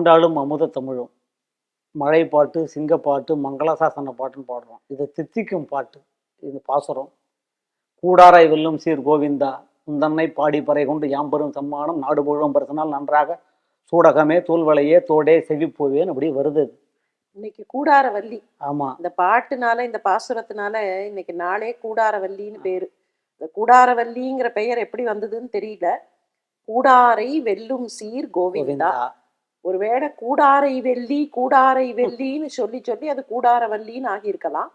ஆண்டாளும் அமுத தமிழும். மழை பாட்டு சிங்கப்பாட்டு மங்களாசாசன பாட்டுன்னு பாடுறோம். இது தித்திக்கும் பாட்டு இது பாசுரம். கூடாராய் வெல்லும் சீர் கோவிந்தா உந்தன்னை பாடி பறை கொண்டு யாம்பெரும் சம்மானம் நாடு முழுவதும் பரிசனால் நன்றாக சூடகமே தூள்வளையே தோடே செவிப்போவேன்னு அப்படி வருது. இன்னைக்கு கூடாரவல்லி ஆமா. இந்த பாட்டுனால இந்த பாசுரத்தினால இன்னைக்கு நாளே கூடாரவல்லின்னு பேரு. இந்த கூடாரவல்லிங்கிற பெயர் எப்படி வந்ததுன்னு தெரியல. கூடாரை வெல்லும் சீர் கோவிந்தா. ஒருவேளை கூடாரை வெள்ளி கூடாரை வெள்ளின்னு சொல்லி சொல்லி அது கூடாரவல்லின்னு ஆகியிருக்கலாம்.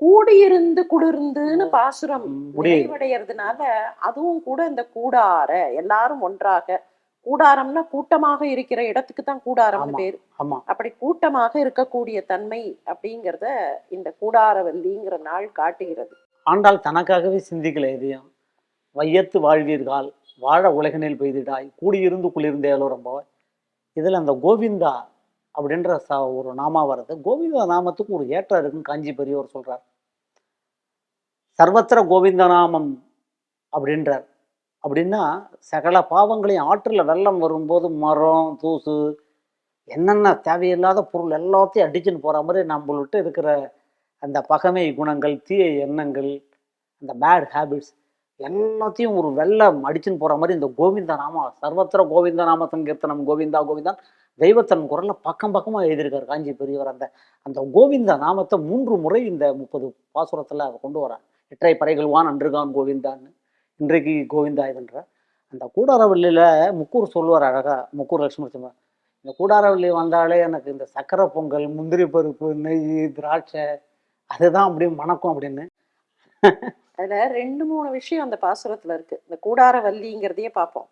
கூடியிருந்து குளிர்ந்துன்னு பாசுரம். நிறைவடைகிறதுனால அதுவும் கூட இந்த கூடார எல்லாரும் ஒன்றாக. கூடாரம்னா கூட்டமாக இருக்கிற இடத்துக்கு தான் கூடாரம்னு ஆமா. பேரு. அப்படி கூட்டமாக இருக்கக்கூடிய தன்மை அப்படிங்கிறத இந்த கூடாரவல்லிங்கிற நாள் காட்டுகிறது. ஆண்டாள் தனக்காகவே சிந்திக்கல எதையும். வையத்து வாழ்வீர்கள் வாழ உலகினில் பெய்திடாய் கூடியிருந்து குளிர்ந்தேலோ ரொம்ப இதில் அந்த கோவிந்தா அப்படின்ற ச ஒரு நாமா வருது கோவிந்தா நாமத்துக்கு ஒரு ஏற்றம் இருக்குன்னு காஞ்சி பெரியவர் சொல்கிறார் சர்வத்திர கோவிந்த நாமம் அப்படின்றார். அப்படின்னா சகல பாவங்களையும் ஆற்றில் வெள்ளம் வரும்போது மரம் தூசு என்னென்ன தேவையில்லாத பொருள் எல்லாத்தையும் அடிச்சுன்னு போகிற மாதிரி நம்மள்கிட்ட இருக்கிற அந்த பகமை குணங்கள் தீய எண்ணங்கள் அந்த பேட் ஹேபிட்ஸ் எல்லாத்தையும் ஒரு வெள்ளை அடிச்சுன்னு போற மாதிரி இந்த கோவிந்த நாமா சர்வத்திர கோவிந்த நாமத்தன் கீர்த்தனம் கோவிந்தா கோவிந்தான் தெய்வத்தன் குரல்ல பக்கம் பக்கமா எழுதியிருக்காரு காஞ்சி பெரியவர். அந்த அந்த கோவிந்த நாமத்தை மூன்று முறை இந்த முப்பது பாசுரத்துல அவர் கொண்டு வரார் எற்றை பறைகள்வான் அன்றுகான் கோவிந்தான்னு. இன்றைக்கு கோவிந்தா இதுன்ற. அந்த கூடாரவள்ளியில முக்கூர் சொல்லுவார் அழகா முக்கூர் லட்சுமி சிம்ம இந்த கூடாரவள்ளி வந்தாலே எனக்கு இந்த சக்கரை பொங்கல் முந்திரி பருப்பு நெய் திராட்சை அதுதான் அப்படியே மணக்கும் அப்படின்னு. அதுல ரெண்டு மூணு விஷயம் அந்த பாசுரத்துல இருக்கு. இந்த கூடாரவல்லிங்கிறதையே பார்ப்போம்.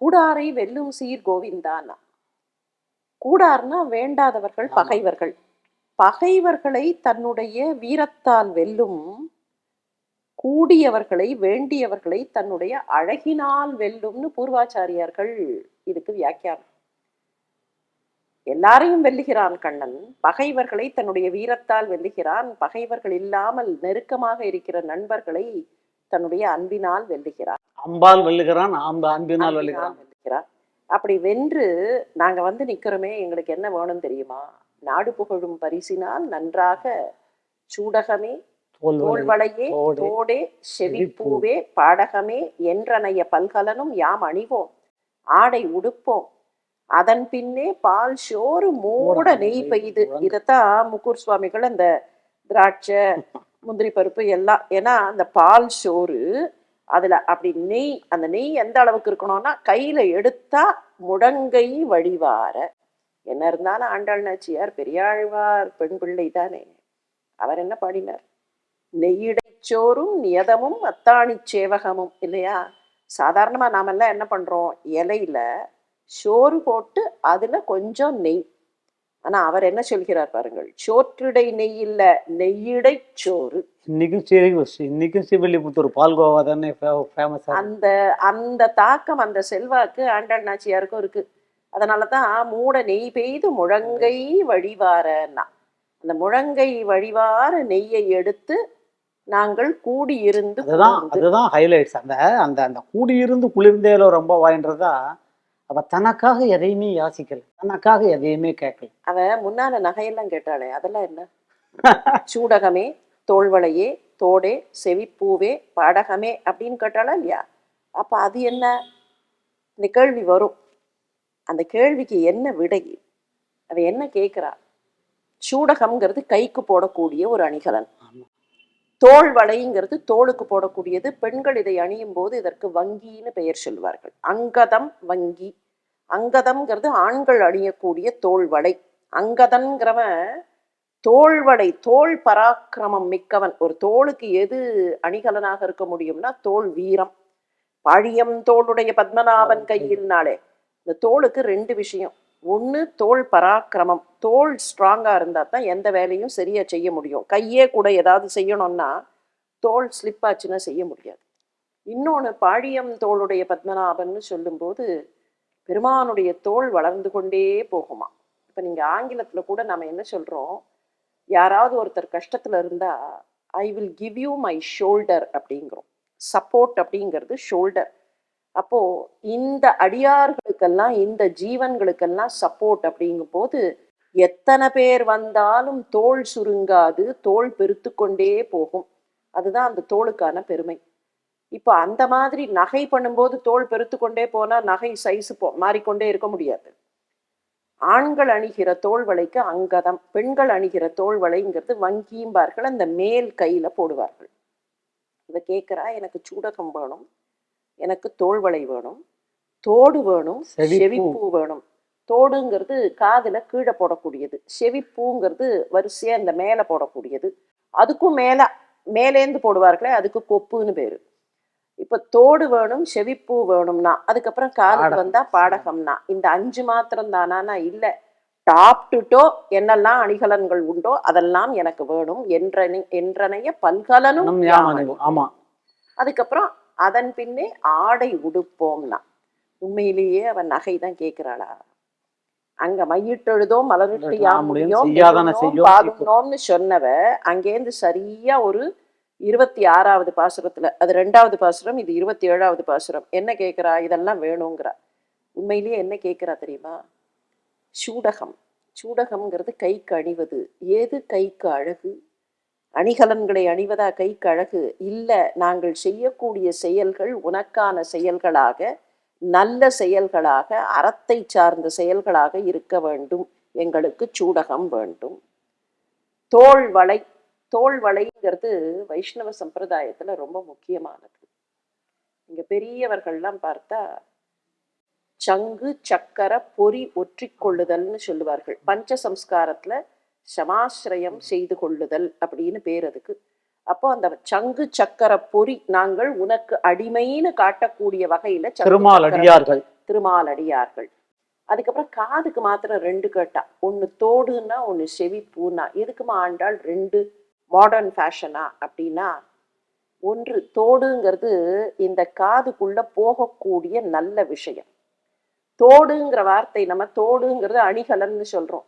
கூடாரை வெல்லும் சீர் கோவிந்தான்னா கூடார்னா வேண்டாதவர்கள். பகைவர்கள். பகைவர்களை தன்னுடைய வீரத்தால் வெல்லும் கூடியவர்களை வேண்டியவர்களை தன்னுடைய அழகினால் வெல்லும்னு பூர்வாச்சாரியார்கள் இதுக்கு வியாக்கியானம். எல்லாரையும் வெல்லுகிறான் கண்ணன். பகைவர்களை தன்னுடைய வீரத்தால் வெல்லுகிறான். பகைவர்கள் இல்லாமல் நெருக்கமாக இருக்கிற நண்பர்களை தன்னுடைய அன்பினால் வெல்லுகிறான். அம்பால் வெல்லுகிறான் அன்பினால் வெல்லுகிறான். வெல்லுகிறான். அப்படி வென்று நாங்க வந்து நிக்கிறோமே எங்களுக்கு என்ன வேணும் தெரியுமா? நாடு புகழும் பரிசினால் நன்றாக சூடகமே தோல்வளை, தோள்வளையே தோடே, தோடே செவிப்பூவே பாடகமே என்றனைய பல்கலனும் யாம் அணிவோம். ஆடை உடுப்போம் அதன் பின்னே பால் சோறு மூட நெய் பெய்து. இதத்தான் முக்கூர் சுவாமிகள் அந்த திராட்சை முந்திரி பருப்பு எல்லாம் ஏன்னா அந்த பால் சோறு அதுல அப்படி நெய் அந்த நெய் எந்த அளவுக்கு இருக்கணும்னா கையில எடுத்தா முடங்கை வழிவார. என்ன இருந்தாலும் ஆண்டாள் நாச்சியார் பெரியாழ்வார் பெண் பிள்ளை தானே. அவர் என்ன பாடினார்? நெய்யிடைச்சோறும் நியதமும் அத்தாணிச் சேவகமும் இல்லையா? சாதாரணமா நாமெல்லாம் என்ன பண்றோம்? இலையில சோறு போட்டு அதுல கொஞ்சம் நெய். ஆனா அவர் என்ன சொல்கிறார் பாருங்கள் சோற்றிடை நெய் இல்ல நெய்யிடை சோறு. சரி இன்னைக்கும் ஸ்ரீவில்லிபுத்தூர் பால்கோவா தானே ஃபேமஸ் அந்த அந்த தாக்கம் அந்த செல்வாக்கு ஆண்டாள் நாச்சியாருக்கும் இருக்கு. அதனாலதான் மூட நெய் பெய்து முழங்கை வழிவாரன்னா. அந்த முழங்கை வழிவார நெய்யை எடுத்து நாங்கள் கூடியிருந்து அதுதான் அதுதான் ஹைலைட்ஸ் அந்த அந்த அந்த கூடியிருந்து குளிர்ந்தேலோ ரொம்ப வாயின்றதா அவ தனக்காக எதையுமே யாசிக்கல. தனக்காக எதையுமே கேட்கல. அவ முன்னால நகையெல்லாம் கேட்டாளே அதெல்லாம் என்ன? சூடகமே தோல்வளையே தோடே செவிப்பூவே பாடகமே அப்படின்னு கேட்டாளா இல்லையா? அப்ப அது என்ன? இந்த கேள்வி வரும். அந்த கேள்விக்கு என்ன விடை? அவ என்ன கேட்கிறா? சூடகம்ங்கிறது கைக்கு போடக்கூடிய ஒரு அணிகலன். ஆமா. தோள் வளைங்கிறது தோளுக்கு போடக்கூடியது. பெண்கள் இதை அணியும் போது இதற்கு வங்கின்னு பெயர் சொல்வார்கள். அங்கதம் வங்கி. அங்கதம்ங்கிறது ஆண்கள் அணியக்கூடிய தோள் வளை. அங்கதன்கிறவன் தோள்வடை தோள் பராக்கிரமம் மிக்கவன். ஒரு தோளுக்கு எது அணிகலனாக இருக்க முடியும்னா தோள் வீரம். பாழியம் தோளுடைய பத்மநாபன் கையில்னாலே. இந்த தோளுக்கு ரெண்டு விஷயம். ஒன்று தோல் பராக்கிரமம். தோல் ஸ்ட்ராங்காக இருந்தால் தான் எந்த வேலையும் சரியாக செய்ய முடியும். கையே கூட ஏதாவது செய்யணும்னா தோல் ஸ்லிப் ஆச்சுன்னா செய்ய முடியாது. இன்னொன்று பாழியம் தோளுடைய பத்மநாபன்னு சொல்லும்போது பெருமானுடைய தோல் வளர்ந்து கொண்டே போகுமா. இப்போ நீங்கள் ஆங்கிலத்தில் கூட நம்ம என்ன சொல்கிறோம் யாராவது ஒருத்தர் கஷ்டத்தில் இருந்தால் I will give you my shoulder அப்படிங்கிறோம். சப்போர்ட் அப்படிங்கிறது ஷோல்டர் அப்போது இந்த அடியார்கள் உயிர்களுக்கெல்லாம் இந்த ஜீவன்களுக்கெல்லாம் சப்போர்ட் அப்படிங்கும் போது எத்தனை பேர் வந்தாலும் தோல் சுருங்காது தோல் பெருத்து கொண்டே போகும். அதுதான் அந்த தோலுக்கான பெருமை. இப்போ அந்த மாதிரி நகை பண்ணும்போது தோல் பெருத்து கொண்டே போனால் நகை சைஸு போ மாறிக்கொண்டே இருக்க முடியாது. ஆண்கள் அணிகிற தோல் வளைக்கு அங்கதம் பெண்கள் அணிகிற தோல் வளைங்கிறது வங்கியும்பார்கள் அந்த மேல் கையில் போடுவார்கள். இதை கேட்குறா எனக்கு சூடகம் வேணும் எனக்கு தோல் வளை வேணும் தோடு வேணும் செவிப்பூ. வேணும். தோடுங்கிறது காதுல கீழே போடக்கூடியது. செவிப்பூங்கிறது வரிசையா இந்த மேலே போடக்கூடியது. அதுக்கும் மேல மேலேந்து போடுவார்களே அதுக்கு கொப்புன்னு பேரு. இப்ப தோடு வேணும் செவிப்பூ வேணும்னா அதுக்கப்புறம் காதுக்கு பாடகம். வந்தா பாடகம்னா இந்த அஞ்சு மாத்திரம் தானா இல்ல டாப் டு டோ என்னெல்லாம் அணிகலன்கள் உண்டோ அதெல்லாம் எனக்கு வேணும் என்றனை என்றனைய பல்கலனும் ஆமா. அதுக்கப்புறம் அதன் பின்னே ஆடை உடுப்போம்னா உண்மையிலேயே அவன் நகை தான் கேட்கிறாளா அங்க மையிட்டெழுதோம் மலரிட்டு ஆ, யாம் முடியும். முடியும் செய்யாதன பெருநோம் செய்யோம். பாதுனோம்னு சொன்னவ அங்கேருந்து சரியா ஒரு இருபத்தி ஆறாவது பாசுரத்துல அது ரெண்டாவது பாசுரம் இது இருபத்தி ஏழாவது பாசுரம். என்ன கேட்கிறா இதெல்லாம் வேணுங்கிறா. உண்மையிலேயே என்ன கேட்கிறா தெரியுமா? சூடகம். சூடகம்ங்கிறது கைக்கு அணிவது. ஏது கைக்கு அழகு? அணிகலன்களை அணிவதா கைக்கு அழகு? இல்ல நாங்கள் செய்யக்கூடிய செயல்கள் உனக்கான செயல்களாக நல்ல செயல்களாக அறத்தை சார்ந்த செயல்களாக இருக்க வேண்டும். எங்களுக்கு சூடகம் வேண்டும். தோள் வளை தோள் வளைங்கிறது வைஷ்ணவ சம்பிரதாயத்தில் ரொம்ப முக்கியமானது. இங்கே பெரியவர்கள்லாம் பார்த்தா சங்கு சக்கர பொறி ஒற்றிக்கொள்ளுதல்னு சொல்லுவார்கள். பஞ்ச சம்ஸ்காரத்தில் சமாசிரயம் செய்து கொள்ளுதல் அப்படின்னு பேர் அதுக்கு. அப்போ அந்த சங்கு சக்கர பொறி நாங்கள் உனக்கு அடிமைன்னு காட்டக்கூடிய வகையில சங்கு திருமால் சக்கர அடியார்கள். திருமால் அடியார்கள். அதுக்கப்புறம் காதுக்கு மாத்திரம் ரெண்டு கேட்டா. ஒன்று தோடுன்னா ஒன்று செவிப்பூனா எதுக்குமா ஆண்டாள் ரெண்டு மாடர்ன் ஃபேஷனா அப்படின்னா ஒன்று தோடுங்கிறது இந்த காதுக்குள்ள போகக்கூடிய நல்ல விஷயம். தோடுங்கிற வார்த்தை நம்ம தோடுங்கிறது அணிகலன்னு சொல்றோம்.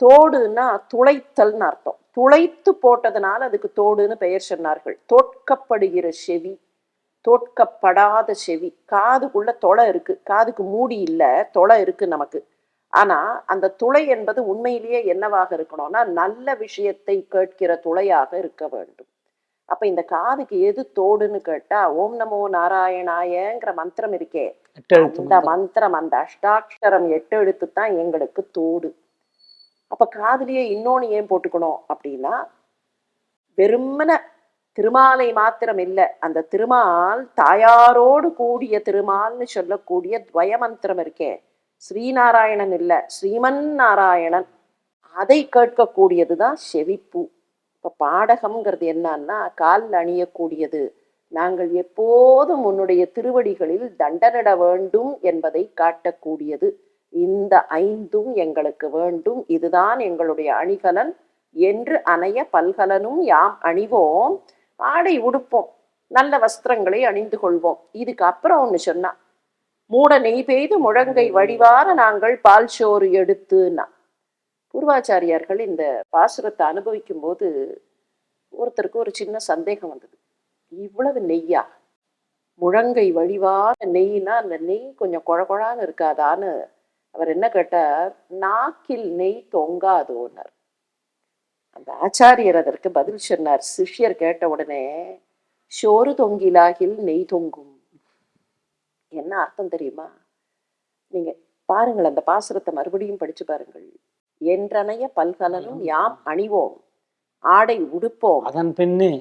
தோடுன்னா துளைத்தல்னு அர்த்தம். துளைத்து போட்டதுனால அதுக்கு தோடுன்னு பெயர் சொன்னார்கள். தோற்கப்படுகிற செவி தோற்கப்படாத செவி. காதுக்குள்ள தொலை இருக்கு. காதுக்கு மூடி இல்ல தொலை இருக்கு நமக்கு. ஆனா அந்த துளை என்பது உண்மையிலேயே என்னவாக இருக்கணும்னா நல்ல விஷயத்தை கேட்கிற துளையாக இருக்க வேண்டும். அப்ப இந்த காதுக்கு எது தோடுன்னு கேட்டா ஓம் நமோ நாராயணாயங்கிற மந்திரம் இருக்கே. அந்த மந்திரம். மந்திரம் அந்த அஷ்டாட்சரம் எட்டு எழுத்து தான் எங்களுக்கு தோடு. அப்போ காதலியை இன்னொன்று ஏன் போட்டுக்கணும் அப்படின்னா வெறுமன திருமாலை மாத்திரம் இல்லை அந்த திருமால் தாயாரோடு கூடிய திருமால்னு சொல்லக்கூடிய துவயமந்திரம் இருக்கேன் ஸ்ரீநாராயணன் இல்லை ஸ்ரீமன் நாராயணன் அதை கேட்கக்கூடியது தான் செவிப்பூ. இப்போ பாடகம்ங்கிறது என்னன்னா காலில் அணியக்கூடியது. நாங்கள் எப்போதும் உன்னுடைய திருவடிகளில் தண்டனிட வேண்டும் என்பதை காட்டக்கூடியது. இந்த ஐந்தும் எங்களுக்கு வேண்டும். இதுதான் எங்களுடைய அணிகலன் என்று அணைய பல்கலனும் யாம் அணிவோம். ஆடை உடுப்போம். நல்ல வஸ்திரங்களை அணிந்து கொள்வோம். இதுக்கு அப்புறம் ஒன்று சொன்னா மூட நெய் பெய்து முழங்கை வடிவார நாங்கள் பால் சோறு எடுத்துன்னா பூர்வாச்சாரியார்கள் இந்த பாசுரத்தை அனுபவிக்கும் போது ஒருத்தருக்கு ஒரு சின்ன சந்தேகம் வந்தது. இவ்வளவு நெய்யா? முழங்கை வடிவான நெய்னா அந்த நெய் கொஞ்சம் குழ குழான்னு இருக்காதான்னு அவர் என்ன கேட்டார்? நாக்கில் நெய் தொங்காதோன்னார் அந்த ஆச்சாரியர் அதற்கு பதில் சொன்னார். சிஷ்யர் கேட்ட உடனே சோறு தொங்கிலாகில் நெய் தொங்கும். என்ன அர்த்தம் தெரியுமா? நீங்க பாருங்கள் அந்த பாசுரத்தை மறுபடியும் படிச்சு பாருங்கள். என்றனைய பல்கலனும் யாம் அணிவோம் ஆடை உடுப்போம். அதன் பின்னே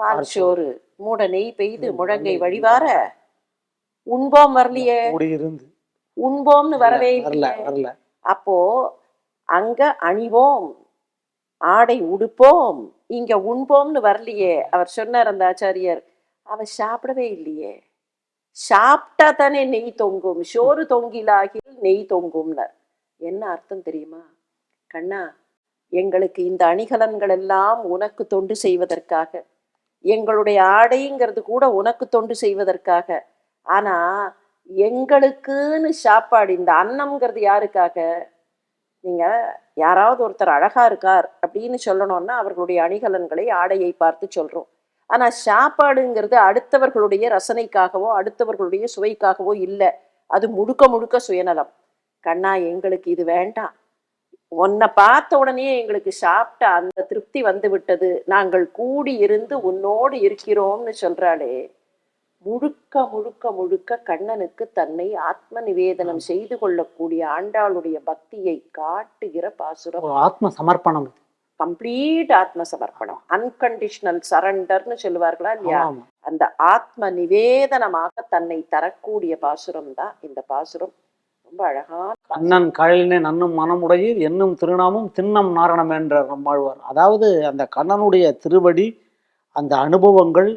பால் சோறு மூட நெய் பெய்து முழங்கை வழிவார உண்போம் வரலையே. இருந்து உண்போம்னு வரவே வரல. அப்போ அங்க அணிவோம் ஆடை உடுப்போம் இங்க உண்போம்னு வரலையே. அவர் சொன்னார் அந்த ஆச்சாரியர். அவ சாப்பிடவே இல்லையே. சாப்பிட்டா தானே நெய் தொங்கும். சோறு தொங்கிலாகில் நெய் தொங்கும்னர். என்ன அர்த்தம் தெரியுமா? கண்ணா எங்களுக்கு இந்த அணிகலன்கள் எல்லாம் உனக்கு தொண்டு செய்வதற்காக எங்களுடைய ஆடைங்கிறது கூட உனக்கு தொண்டு செய்வதற்காக. ஆனா எங்களுக்குன்னு சாப்பாடு இந்த அன்னம்ங்கிறது யாருக்காக? நீங்க யாராவது ஒருத்தர் அழகா இருக்கார் அப்படின்னு சொல்லணும்னா அவர்களுடைய அணிகலன்களை ஆடையை பார்த்து சொல்றோம். ஆனா சாப்பாடுங்கிறது அடுத்தவர்களுடைய ரசனைக்காகவோ அடுத்தவர்களுடைய சுவைக்காகவோ இல்லை. அது முழுக்க முழுக்க சுயநலம். கண்ணா எங்களுக்கு இது வேண்டாம். உன்னை பார்த்த உடனே எங்களுக்கு சாப்பிட்ட அந்த திருப்தி வந்து விட்டது. நாங்கள் கூடி இருந்து உன்னோடு இருக்கிறோம்னு சொல்றாளே. முழுக்க முழுக்க முழுக்க கண்ணனுக்கு தன்னை ஆத்ம நிவேதனம் செய்து கொள்ளக்கூடிய ஆண்டாளுடைய பக்தியை காட்டுகிற பாசுரம் ஆத்ம சமர்ப்பணம். கம்ப்ளீட் ஆத்ம சமர்ப்பணம் அன்கண்டிஷனல் சரண்டர்னு சொல்லுவார்களா இல்லையா. அந்த ஆத்ம நிவேதனமாக தன்னை தரக்கூடிய பாசுரம் தான் இந்த பாசுரம் ரொம்ப அழகான. கண்ணன் கழலினே நன்னும் மனமுடையீர் என்னும் திருநாமம் திண்ணம் நாரணம் என்ற நம்மாழ்வார் அதாவது அந்த கண்ணனுடைய திருவடி அந்த அனுபவங்கள்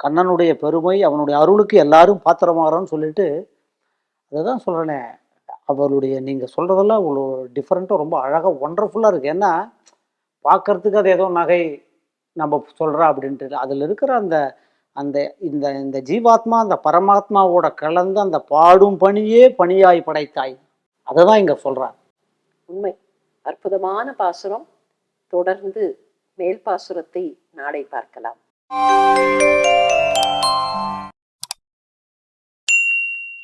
கண்ணனுடைய பெருமை அவனுடைய அருளுக்கு எல்லாரும் பாத்திரமாகறோன்னு சொல்லிட்டு அதை தான் சொல்கிறேனே அவருடைய நீங்கள் சொல்கிறதெல்லாம் அவ்வளோ டிஃப்ரெண்ட்டாக ரொம்ப அழகாக ஒண்டர்ஃபுல்லாக இருக்குது ஏன்னா பார்க்கறதுக்கு அது ஏதோ நகை நம்ம சொல்கிறா அப்படின்ட்டு அதில் இருக்கிற அந்த அந்த இந்த இந்த ஜீவாத்மா அந்த பரமாத்மாவோட கலந்து அந்த பாடும் பணியே பணியாய் படைத்தாய். அதை தான் இங்கே சொல்கிறார் உண்மை. அற்புதமான பாசுரம். தொடர்ந்து மேல் பாசுரத்தை நாளை பார்க்கலாம்.